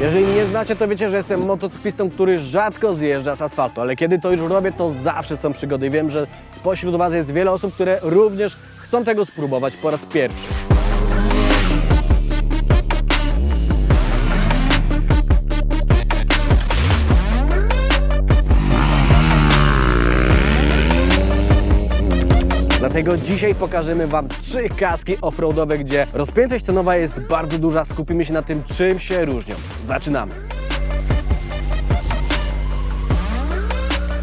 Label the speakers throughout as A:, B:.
A: Jeżeli nie znacie, to wiecie, że jestem motocyklistą, który rzadko zjeżdża z asfaltu, ale kiedy to już robię, to zawsze są przygody. Wiem, że spośród Was jest wiele osób, które również chcą tego spróbować po raz pierwszy. Dlatego dzisiaj pokażemy Wam trzy kaski offroadowe, gdzie rozpiętość cenowa jest bardzo duża. Skupimy się na tym, czym się różnią. Zaczynamy!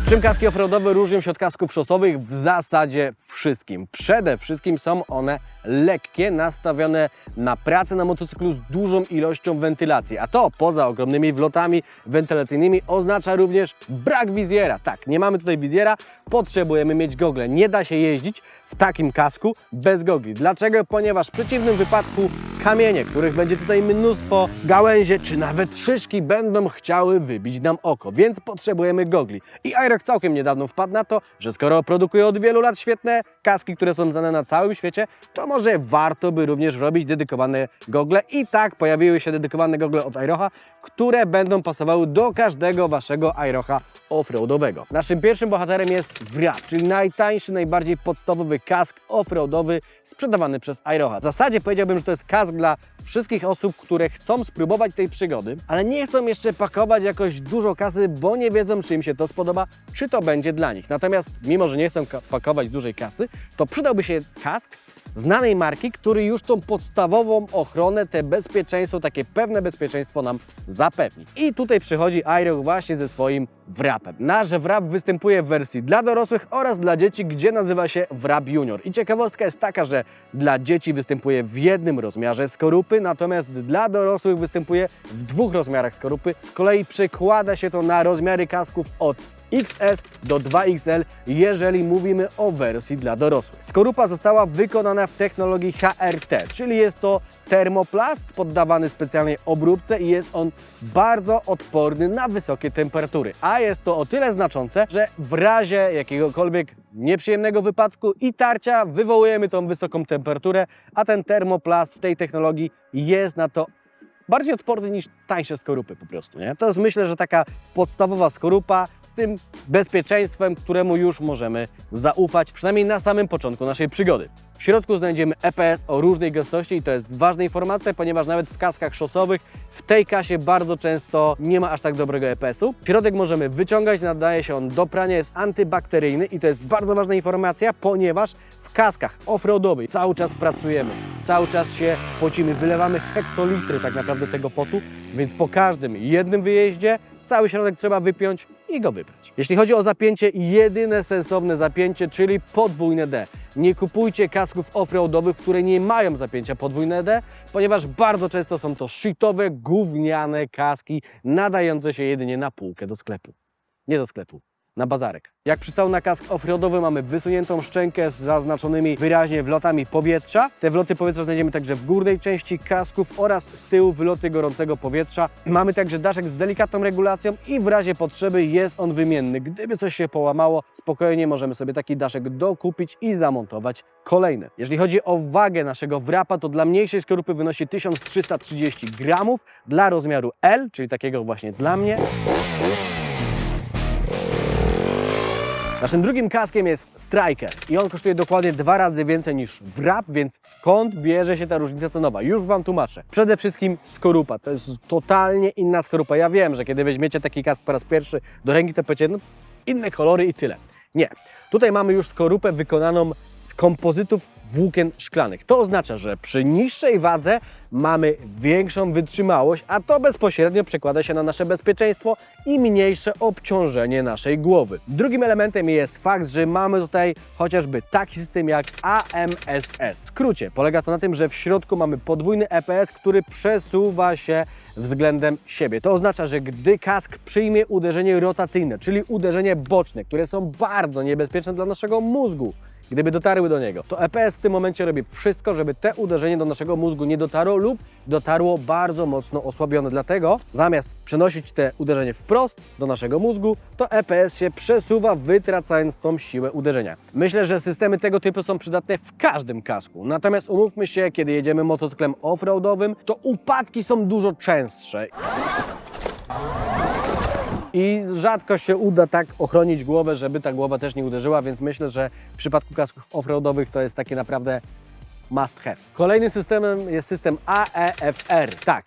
A: Czym kaski offroadowe różnią się od kasków szosowych? W zasadzie wszystkim. Przede wszystkim są one lekkie, nastawione na pracę na motocyklu z dużą ilością wentylacji. A to poza ogromnymi wlotami wentylacyjnymi oznacza również brak wizjera. Tak, nie mamy tutaj wizjera, potrzebujemy mieć gogle. Nie da się jeździć w takim kasku bez gogli. Dlaczego? Ponieważ w przeciwnym wypadku kamienie, których będzie tutaj mnóstwo, gałęzie czy nawet szyszki będą chciały wybić nam oko, więc potrzebujemy gogli. I Aerox całkiem niedawno wpadł na to, że skoro produkuje od wielu lat świetne kaski, które są znane na całym świecie, to może warto by również robić dedykowane gogle. I tak pojawiły się dedykowane gogle od Aerocha, które będą pasowały do każdego waszego Aerocha offroadowego. Naszym pierwszym bohaterem jest Wrap, czyli najtańszy, najbardziej podstawowy kask offroadowy sprzedawany przez Aerocha. W zasadzie powiedziałbym, że to jest kask dla wszystkich osób, które chcą spróbować tej przygody, ale nie chcą jeszcze pakować jakoś dużo kasy, bo nie wiedzą, czy im się to spodoba, czy to będzie dla nich. Natomiast mimo, że nie chcą pakować dużej kasy, to przydałby się kask znanej marki, który już tą podstawową ochronę, te bezpieczeństwo, takie pewne bezpieczeństwo nam zapewni. I tutaj przychodzi Aerox właśnie ze swoim wrapem. Nasz wrap występuje w wersji dla dorosłych oraz dla dzieci, gdzie nazywa się wrap junior. I ciekawostka jest taka, że dla dzieci występuje w jednym rozmiarze skorupy, natomiast dla dorosłych występuje w dwóch rozmiarach skorupy. Z kolei przekłada się to na rozmiary kasków od XS do 2XL, jeżeli mówimy o wersji dla dorosłych. Skorupa została wykonana w technologii HRT, czyli jest to termoplast poddawany specjalnej obróbce i jest on bardzo odporny na wysokie temperatury. A jest to o tyle znaczące, że w razie jakiegokolwiek nieprzyjemnego wypadku i tarcia wywołujemy tą wysoką temperaturę, a ten termoplast w tej technologii jest na to bardziej odporny niż tańsze skorupy po prostu. Nie? To jest myślę, że taka podstawowa skorupa z tym bezpieczeństwem, któremu już możemy zaufać, przynajmniej na samym początku naszej przygody. W środku znajdziemy EPS o różnej gęstości i to jest ważna informacja, ponieważ nawet w kaskach szosowych w tej kasie bardzo często nie ma aż tak dobrego EPS-u. Środek możemy wyciągać, nadaje się on do prania, jest antybakteryjny i to jest bardzo ważna informacja, ponieważ kaskach offroadowych cały czas pracujemy, cały czas się pocimy, wylewamy hektolitry tak naprawdę tego potu, więc po każdym jednym wyjeździe cały środek trzeba wypiąć i go wyprać. Jeśli chodzi o zapięcie, jedyne sensowne zapięcie, czyli podwójne D. Nie kupujcie kasków offroadowych, które nie mają zapięcia podwójne D, ponieważ bardzo często są to shitowe, gówniane kaski nadające się jedynie na półkę do sklepu. Nie do sklepu, na bazarek. Jak przystał na kask offroadowy mamy wysuniętą szczękę z zaznaczonymi wyraźnie wlotami powietrza. Te wloty powietrza znajdziemy także w górnej części kasków oraz z tyłu wyloty gorącego powietrza. Mamy także daszek z delikatną regulacją i w razie potrzeby jest on wymienny. Gdyby coś się połamało, spokojnie możemy sobie taki daszek dokupić i zamontować kolejny. Jeżeli chodzi o wagę naszego wrapa, to dla mniejszej skorupy wynosi 1330 gramów, dla rozmiaru L, czyli takiego właśnie dla mnie, Naszym drugim kaskiem jest Striker i on kosztuje dokładnie dwa razy więcej niż Wrap, więc skąd bierze się ta różnica cenowa? Już Wam tłumaczę. Przede wszystkim skorupa, to jest totalnie inna skorupa. Ja wiem, że kiedy weźmiecie taki kask po raz pierwszy do ręki, to powiecie, no inne kolory i tyle. Nie. Tutaj mamy już skorupę wykonaną z kompozytów włókien szklanych. To oznacza, że przy niższej wadze mamy większą wytrzymałość, a to bezpośrednio przekłada się na nasze bezpieczeństwo i mniejsze obciążenie naszej głowy. Drugim elementem jest fakt, że mamy tutaj chociażby taki system jak AMSS. W skrócie polega to na tym, że w środku mamy podwójny EPS, który przesuwa się względem siebie. To oznacza, że gdy kask przyjmie uderzenie rotacyjne, czyli uderzenie boczne, które są bardzo niebezpieczne dla naszego mózgu, gdyby dotarły do niego, to EPS w tym momencie robi wszystko, żeby te uderzenie do naszego mózgu nie dotarło lub dotarło bardzo mocno osłabione. Dlatego zamiast przenosić te uderzenie wprost do naszego mózgu, to EPS się przesuwa, wytracając tą siłę uderzenia. Myślę, że systemy tego typu są przydatne w każdym kasku. Natomiast umówmy się, kiedy jedziemy motocyklem off-roadowym, to upadki są dużo częstsze. I rzadko się uda tak ochronić głowę, żeby ta głowa też nie uderzyła, więc myślę, że w przypadku kasków off-roadowych to jest takie naprawdę must have. Kolejnym systemem jest system AEFR. Tak,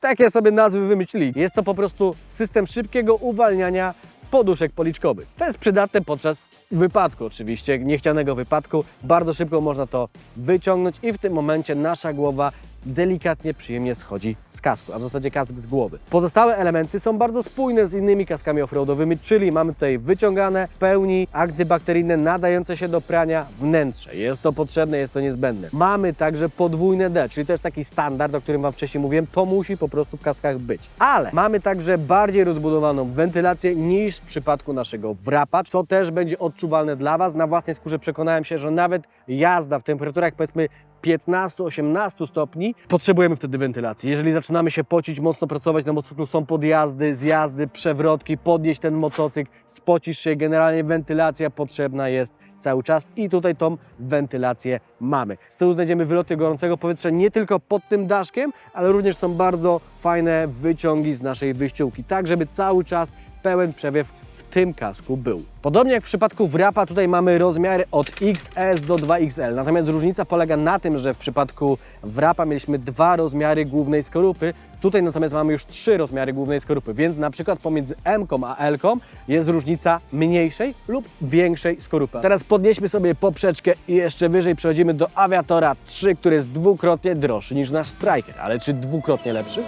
A: takie sobie nazwy wymyślili. Jest to po prostu system szybkiego uwalniania poduszek policzkowych. To jest przydatne podczas wypadku, oczywiście, niechcianego wypadku. Bardzo szybko można to wyciągnąć i w tym momencie nasza głowa delikatnie, przyjemnie schodzi z kasku, a w zasadzie kask z głowy. Pozostałe elementy są bardzo spójne z innymi kaskami offroadowymi, czyli mamy tutaj wyciągane w pełni antybakteryjne, nadające się do prania wnętrze. Jest to potrzebne, jest to niezbędne. Mamy także podwójne D, czyli to jest taki standard, o którym Wam wcześniej mówiłem, to musi po prostu w kaskach być. Ale mamy także bardziej rozbudowaną wentylację niż w przypadku naszego wrapa, co też będzie odczuwalne dla Was. Na własnej skórze przekonałem się, że nawet jazda w temperaturach powiedzmy 15-18 stopni, potrzebujemy wtedy wentylacji. Jeżeli zaczynamy się pocić, mocno pracować na motocyklu, są podjazdy, zjazdy, przewrotki, podnieść ten motocykl, spocisz się, generalnie wentylacja potrzebna jest cały czas i tutaj tą wentylację mamy. Z tyłu znajdziemy wyloty gorącego powietrza nie tylko pod tym daszkiem, ale również są bardzo fajne wyciągi z naszej wyściółki, tak żeby cały czas pełen przewiew w tym kasku był. Podobnie jak w przypadku wrapa, tutaj mamy rozmiary od XS do 2XL. Natomiast różnica polega na tym, że w przypadku wrapa mieliśmy dwa rozmiary głównej skorupy, tutaj natomiast mamy już trzy rozmiary głównej skorupy, więc na przykład pomiędzy M a L jest różnica mniejszej lub większej skorupy. Teraz podnieśmy sobie poprzeczkę i jeszcze wyżej przechodzimy do Aviatora 3, który jest dwukrotnie droższy niż nasz Striker. Ale czy dwukrotnie lepszy?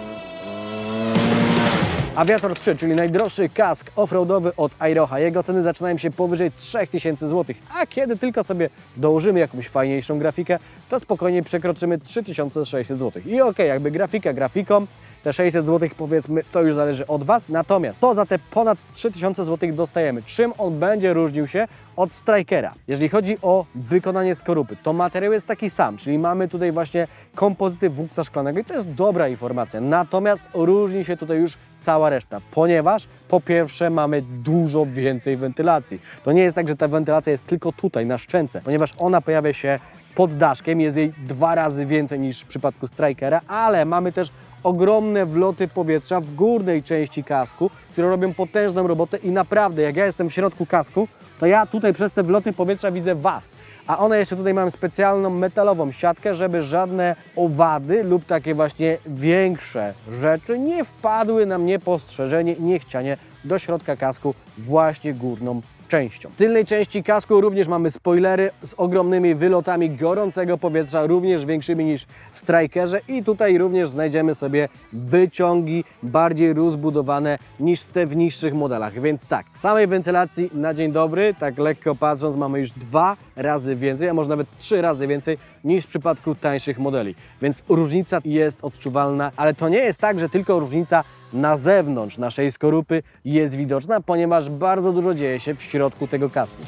A: Aviator 3, czyli najdroższy kask offroadowy od Airoha. Jego ceny zaczynają się powyżej 3000 zł, a kiedy tylko sobie dołożymy jakąś fajniejszą grafikę, to spokojnie przekroczymy 3600 zł. I okej, jakby grafika grafiką, te 600 zł powiedzmy, to już zależy od Was. Natomiast co za te ponad 3000 zł dostajemy? Czym on będzie różnił się od Strikera? Jeżeli chodzi o wykonanie skorupy, to materiał jest taki sam, czyli mamy tutaj właśnie kompozyty włókna szklanego i to jest dobra informacja. Natomiast różni się tutaj już cała reszta, ponieważ po pierwsze mamy dużo więcej wentylacji. To nie jest tak, że ta wentylacja jest tylko tutaj, na szczęce, ponieważ ona pojawia się pod daszkiem, jest jej dwa razy więcej niż w przypadku Strikera, ale mamy też ogromne wloty powietrza w górnej części kasku, które robią potężną robotę i naprawdę, jak ja jestem w środku kasku, to ja tutaj przez te wloty powietrza widzę Was. A one jeszcze tutaj mają specjalną metalową siatkę, żeby żadne owady lub takie właśnie większe rzeczy nie wpadły nam niepostrzeżenie, niechcianie do środka kasku właśnie górną częścią. W tylnej części kasku również mamy spoilery z ogromnymi wylotami gorącego powietrza, również większymi niż w Strikerze i tutaj również znajdziemy sobie wyciągi bardziej rozbudowane niż te w niższych modelach. Więc tak, samej wentylacji na dzień dobry, tak lekko patrząc, mamy już dwa razy więcej, a może nawet trzy razy więcej niż w przypadku tańszych modeli. Więc różnica jest odczuwalna, ale to nie jest tak, że tylko różnica na zewnątrz naszej skorupy jest widoczna, ponieważ bardzo dużo dzieje się w środku tego kasku.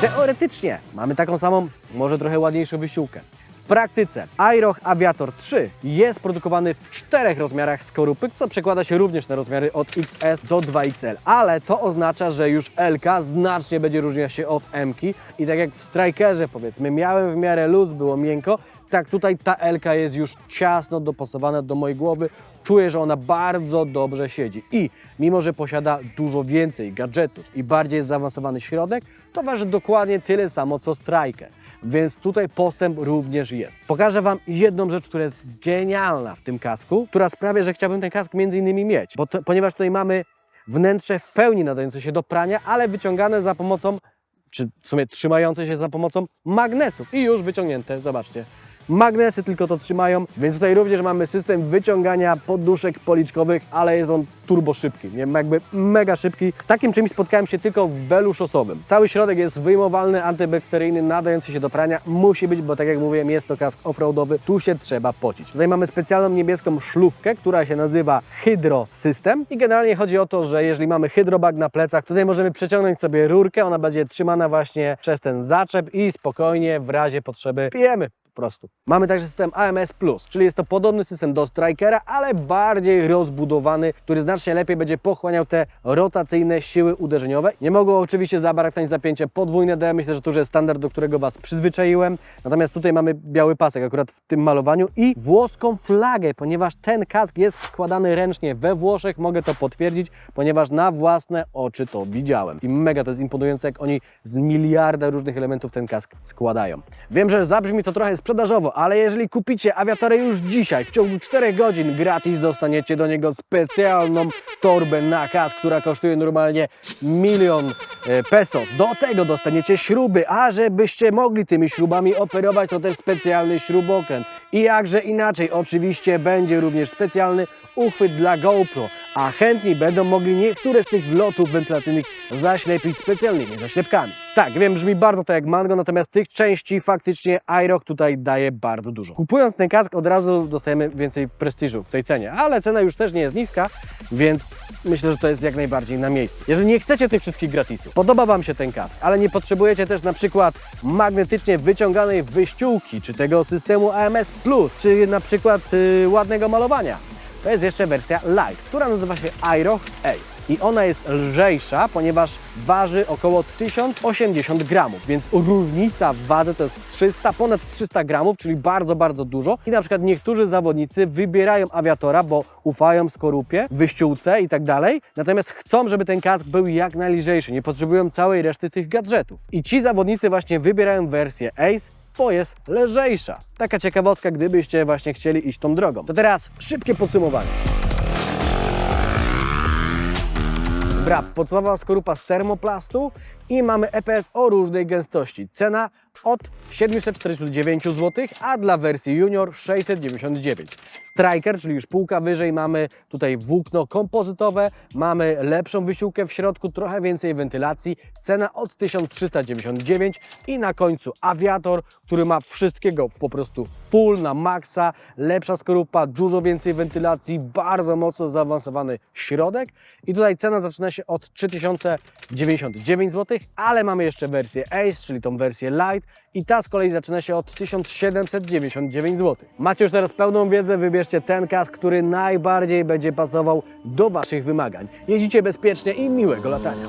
A: Teoretycznie mamy taką samą, może trochę ładniejszą wysiłkę. W praktyce Airoch Aviator 3 jest produkowany w czterech rozmiarach skorupy, co przekłada się również na rozmiary od XS do 2XL, ale to oznacza, że już LK znacznie będzie różniła się od M i tak jak w Strikerze powiedzmy miałem w miarę luz, było miękko, tak tutaj ta LK jest już ciasno dopasowana do mojej głowy. Czuję, że ona bardzo dobrze siedzi i mimo, że posiada dużo więcej gadżetów i bardziej zaawansowany środek, to waży dokładnie tyle samo co Striker. Więc tutaj postęp również jest. Pokażę Wam jedną rzecz, która jest genialna w tym kasku, która sprawia, że chciałbym ten kask między innymi mieć, bo to, ponieważ tutaj mamy wnętrze w pełni nadające się do prania, ale wyciągane za pomocą, czy w sumie trzymające się za pomocą magnesów i już wyciągnięte, zobaczcie, magnesy tylko to trzymają, więc tutaj również mamy system wyciągania poduszek policzkowych, ale jest on turbo szybki, nie? jakby mega szybki. Z takim czymś spotkałem się tylko w belu szosowym. Cały środek jest wyjmowalny, antybakteryjny, nadający się do prania. Musi być, bo tak jak mówiłem, jest to kask offroadowy, tu się trzeba pocić. Tutaj mamy specjalną niebieską szlufkę, która się nazywa Hydro System i generalnie chodzi o to, że jeżeli mamy hydrobag na plecach, tutaj możemy przeciągnąć sobie rurkę, ona będzie trzymana właśnie przez ten zaczep i spokojnie w razie potrzeby pijemy po prostu. Mamy także system AMS czyli jest to podobny system do Strikera, ale bardziej rozbudowany, który znacznie lepiej będzie pochłaniał te rotacyjne siły uderzeniowe. Nie mogło oczywiście zabraknąć zapięcie podwójne D, myślę, że to już jest standard, do którego Was przyzwyczaiłem. Natomiast tutaj mamy biały pasek akurat w tym malowaniu i włoską flagę, ponieważ ten kask jest składany ręcznie we Włoszech, mogę to potwierdzić, ponieważ na własne oczy to widziałem. I mega to jest imponujące, jak oni z miliarda różnych elementów ten kask składają. Wiem, że zabrzmi to trochę sprzedażowo, ale jeżeli kupicie awiatorę już dzisiaj, w ciągu 4 godzin gratis dostaniecie do niego specjalną torbę na kask, która kosztuje normalnie milion e, pesos. Do tego dostaniecie śruby, a żebyście mogli tymi śrubami operować, to też specjalny śrubokręt. I jakże inaczej, oczywiście będzie również specjalny uchwyt dla GoPro, a chętni będą mogli niektóre z tych wlotów wentylacyjnych zaślepić specjalnymi zaślepkami. Tak, wiem, brzmi bardzo to jak mango, natomiast tych części faktycznie iRock tutaj daje bardzo dużo. Kupując ten kask od razu dostajemy więcej prestiżu w tej cenie, ale cena już też nie jest niska, więc myślę, że to jest jak najbardziej na miejscu. Jeżeli nie chcecie tych wszystkich gratisów, podoba Wam się ten kask, ale nie potrzebujecie też na przykład magnetycznie wyciąganej wyściółki, czy tego systemu AMS+, czy na przykład yy, ładnego malowania, to jest jeszcze wersja Light, która nazywa się iRock Ace. I ona jest lżejsza, ponieważ waży około 1080 gramów, więc różnica w wadze to jest 300, ponad 300 gramów, czyli bardzo, bardzo dużo. I na przykład niektórzy zawodnicy wybierają awiatora, bo ufają skorupie, wyściółce i tak dalej, natomiast chcą, żeby ten kask był jak najlżejszy, nie potrzebują całej reszty tych gadżetów. I ci zawodnicy właśnie wybierają wersję Ace, bo jest lżejsza. Taka ciekawostka, gdybyście właśnie chcieli iść tą drogą. To teraz szybkie podsumowanie. Wrap, podstawowa skorupa z termoplastu i mamy EPS o różnej gęstości. Cena od 749 zł, a dla wersji junior 699. Striker, czyli już półka wyżej, mamy tutaj włókno kompozytowe, mamy lepszą wysiłkę w środku, trochę więcej wentylacji. Cena od 1399 i na końcu awiator, który ma wszystkiego po prostu full na maksa, lepsza skorupa, dużo więcej wentylacji, bardzo mocno zaawansowany środek i tutaj cena zaczyna się od 3099 zł, ale mamy jeszcze wersję Ace, czyli tą wersję Light i ta z kolei zaczyna się od 1799 zł. Macie już teraz pełną wiedzę, wybierzcie ten kask, który najbardziej będzie pasował do Waszych wymagań. Jeździcie bezpiecznie i miłego latania.